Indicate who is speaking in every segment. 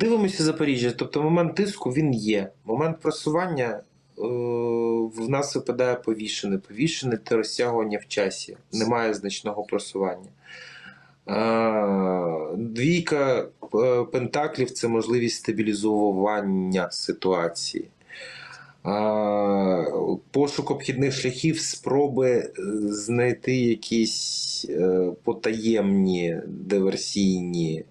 Speaker 1: Дивимося Запоріжжя. Тобто момент тиску він є. Момент просування е, в нас випадає повішене. Повішене це розтягування в часі. Немає значного просування. Е, Двійка е, пентаклів це можливість стабілізування ситуації. Е, Пошук обхідних шляхів, спроби е, знайти якісь е, потаємні диверсійні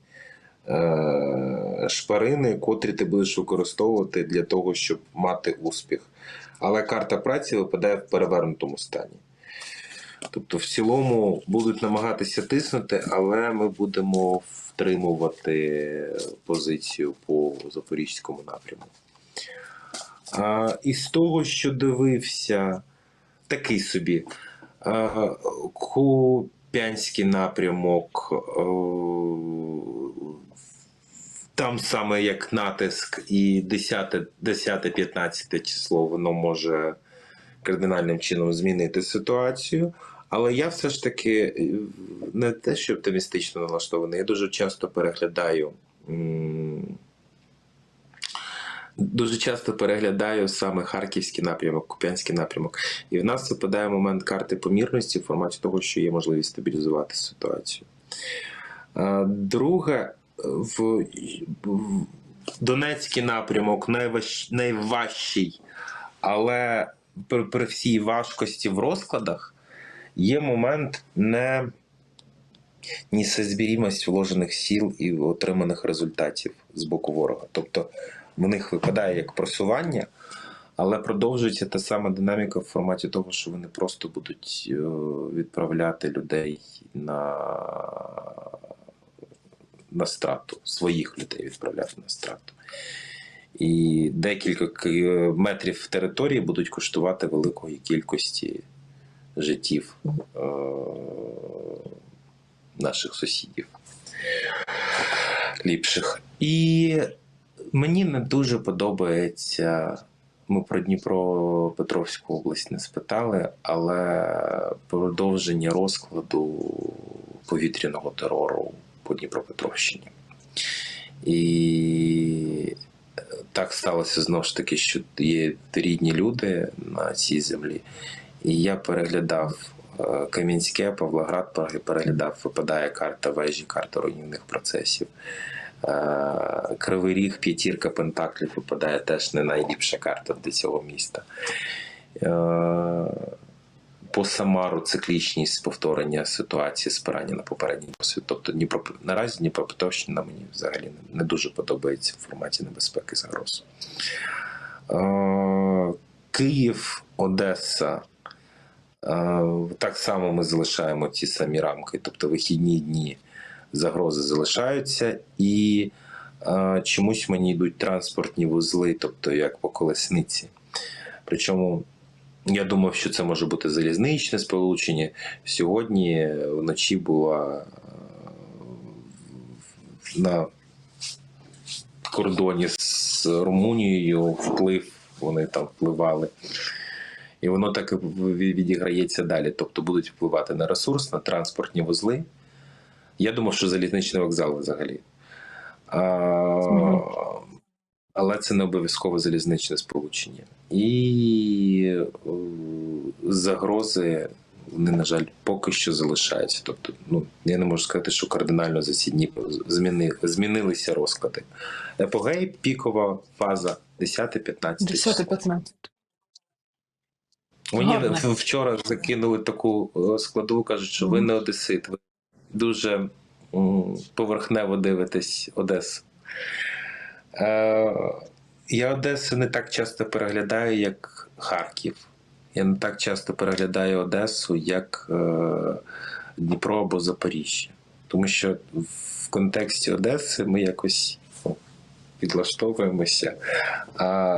Speaker 1: шпарини, котрі ти будеш використовувати для того, щоб мати успіх. Але карта праці випадає в перевернутому стані. Тобто, в цілому будуть намагатися тиснути, але ми будемо втримувати позицію по запорізькому напряму. А, із того, що дивився, такий собі. А, Куп'янський напрямок. е, Там саме як натиск і 10-15 число воно може кардинальним чином змінити ситуацію. Але я все ж таки е, не те, що оптимістично налаштований, я дуже часто переглядаю. Дуже часто переглядаю саме харківський напрямок, Куп'янський напрямок. І в нас випадає момент карти помірності в форматі того, що є можливість стабілізувати ситуацію. Е, Друге, в, Донецький напрямок найваж, найважчий, але при, при всій важкості в розкладах є момент не несозбірімость вложених сил і отриманих результатів з боку ворога. Тобто в них випадає як просування, але продовжується та сама динаміка в форматі того, що вони просто будуть е, відправляти людей на, на страту, своїх людей відправляти на страту. І декілька метрів території будуть коштувати великої кількості життів е, наших сусідів ліпших. І мені не дуже подобається. Ми про Дніпропетровську область не спитали, але продовження розкладу повітряного терору по Дніпропетровщині. І так сталося знову ж таки, що є рідні люди на цій землі. І я переглядав е, Кам'янське, Павлоград переглядав, випадає карта вежі, карта руйнівних процесів. Е, Кривий Ріг, п'ятірка Пентаклів випадає теж не найліпша карта для цього міста. По Самару циклічність повторення ситуації, спирання на попередній досвід. Тобто Дніпро... наразі Дніпропетровщина мені взагалі не- не дуже подобається в форматі небезпеки загроз. Е, Київ, Одеса. Е, Так само ми залишаємо ті самі рамки, тобто вихідні дні загрози залишаються, і е, чомусь мені йдуть транспортні вузли, тобто як по колесниці. Причому я думав, що це може бути залізничне сполучення. Сьогодні вночі була е, на кордоні з Румунією вплив, вони там впливали. І воно так відіграється далі. Тобто будуть впливати на ресурс, на транспортні вузли. Я думав, що залізничний вокзал взагалі. А. але це не обов'язково залізничне сполучення. І е, загрози, вони, на жаль, поки що залишаються. Тобто, ну, я не можу сказати, що кардинально за ці дні зміни, змінилися розклади. Епогей, пікова фаза 10-15
Speaker 2: 10-15.
Speaker 1: Мені вчора закинули таку е, складову, кажуть, що ви не одесит, ви дуже поверхнево дивитесь Одесу. Е, я Одесу не так часто переглядаю, як Харків. Я не так часто переглядаю Одесу, як е, Дніпро або Запоріжжя. Тому що в контексті Одеси ми якось ну, підлаштовуємося. А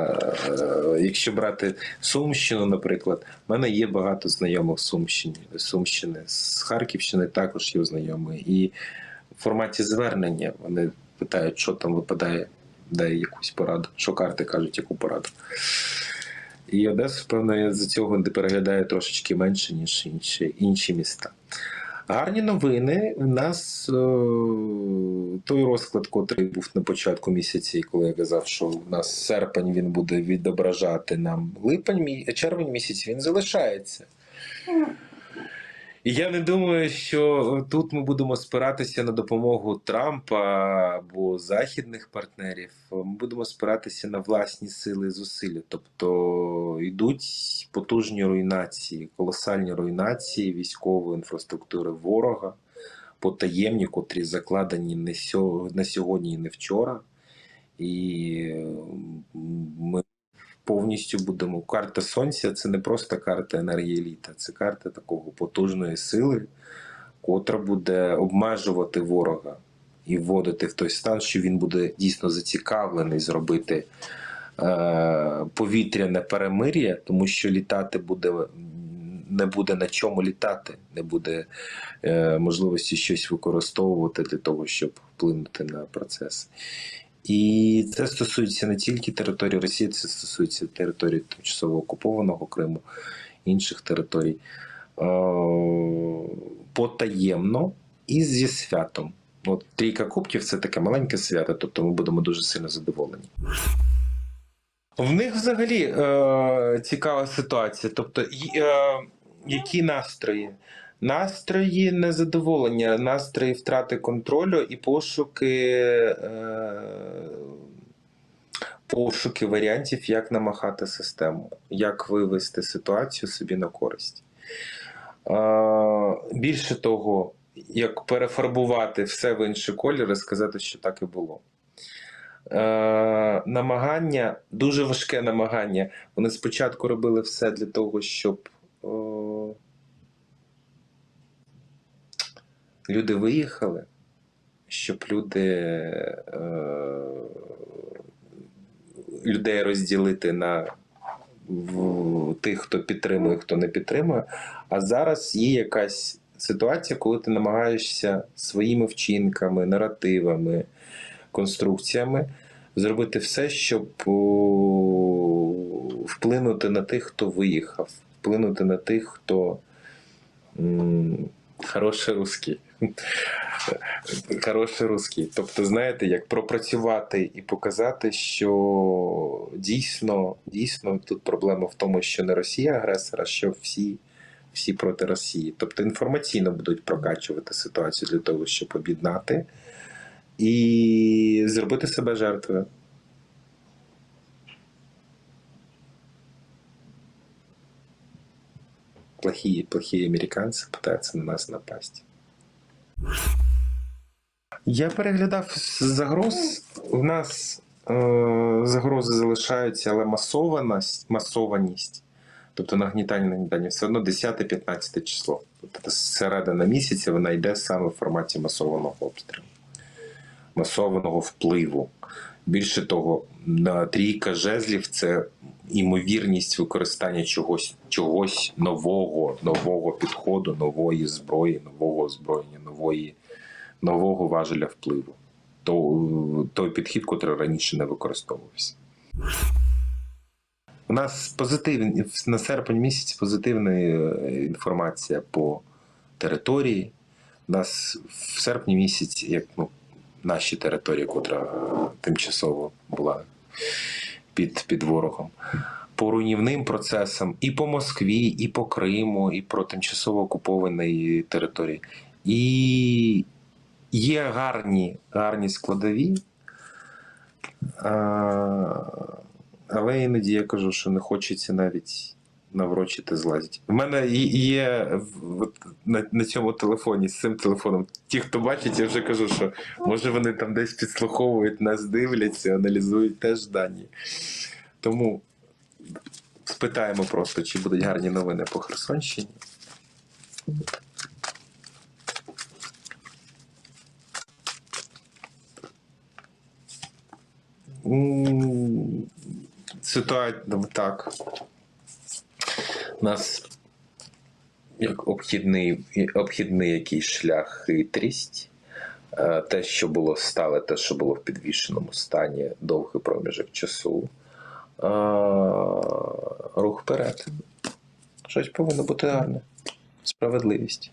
Speaker 1: е, якщо брати Сумщину, наприклад, в мене є багато знайомих Сумщини, Сумщини, з Харківщини також є знайомі. І в форматі звернення вони питають, що там випадає, дай якусь пораду, що карти кажуть, яку пораду. І Одесу, певно, за цього переглядаю трошечки менше, ніж інші, інші міста. Гарні новини. У нас е, той розклад, котрий був на початку місяця, коли я казав, що у нас серпень він буде відображати нам липень, червень місяць він залишається. І я не думаю, що тут ми будемо спиратися на допомогу Трампа або західних партнерів. Ми будемо спиратися на власні сили і зусилля. Тобто йдуть потужні руйнації, колосальні руйнації військової інфраструктури ворога, потаємні, котрі закладені не на сьогодні і не вчора. І е, ми повністю будемо. Карта Сонця це не просто карта енергії літа, це карта такого потужної сили, котра буде обмежувати ворога і вводити в той стан, що він буде дійсно зацікавлений зробити е, повітряне перемир'я, тому що літати буде. Не буде на чому літати, не буде е, можливості щось використовувати для того, щоб вплинути на процес. І це стосується не тільки території Росії, це стосується території тимчасово окупованого Криму, інших територій. Е, Потаємно і зі святом. От трійка кубків це таке маленьке свято, тобто ми будемо дуже сильно задоволені. В них взагалі е, цікава ситуація. Тобто, е, які настрої? Настрої незадоволення, настрої втрати контролю і пошуки, е, пошуки варіантів, як намахати систему, як вивести ситуацію собі на користь. Більше того, як перефарбувати все в інший колір і сказати, що так і було. Е, намагання, дуже важке намагання. Вони спочатку робили все для того, щоб е, люди виїхали, щоб люди е, людей розділити на в, тих, хто підтримує, хто не підтримує. А зараз є якась ситуація, коли ти намагаєшся своїми вчинками, наративами, конструкціями зробити все, щоб вплинути на тих, хто виїхав, вплинути на тих, хто хороший русський. Хороший русський. Тобто, знаєте, як пропрацювати і показати, що дійсно, дійсно тут проблема в тому, що не Росія агресор, а що всі, всі проти Росії. Тобто інформаційно будуть прокачувати ситуацію для того, щоб об'єднати і зробити себе жертвою. Плохие, плохие американці пытаются на нас напасть. Я переглядав загроз. У нас е, загрози залишаються, але масованість, масованість, тобто нагнітання, нагнітання, все одно 10-15 число. Тобто середина місяця вона йде саме в форматі масованого обстрілу, масованого впливу. Більше того, трійка жезлів це імовірність використання чогось, чогось нового, нового підходу, нової зброї, нового озброєння, нової, нового важеля впливу. То, той підхід, який раніше не використовувався. У нас позитивні на серпень місяць позитивна е, інформація по території. У нас в серпні місяць, як ну, наші території, котра тимчасово була під, під ворогом. По руйнівним процесам і по Москві, і по Криму, і про тимчасово окуповані території. І є гарні, гарні складові. Але іноді я кажу, що не хочеться навіть наврочити злазить. У мене є- на, на цьому телефоні з цим телефоном. Ті, хто бачить, я вже кажу, що може вони там десь підслуховують, нас дивляться, аналізують теж дані. Тому спитаємо просто, чи будуть гарні новини по Херсонщині. Ситуація так. У нас як обхідний, обхідний якийсь шлях хитрість. Е, Те, що було стале, те, що було в підвішеному стані, довгий проміжок часу. Е, Рух вперед. Щось повинно бути гарне. Справедливість.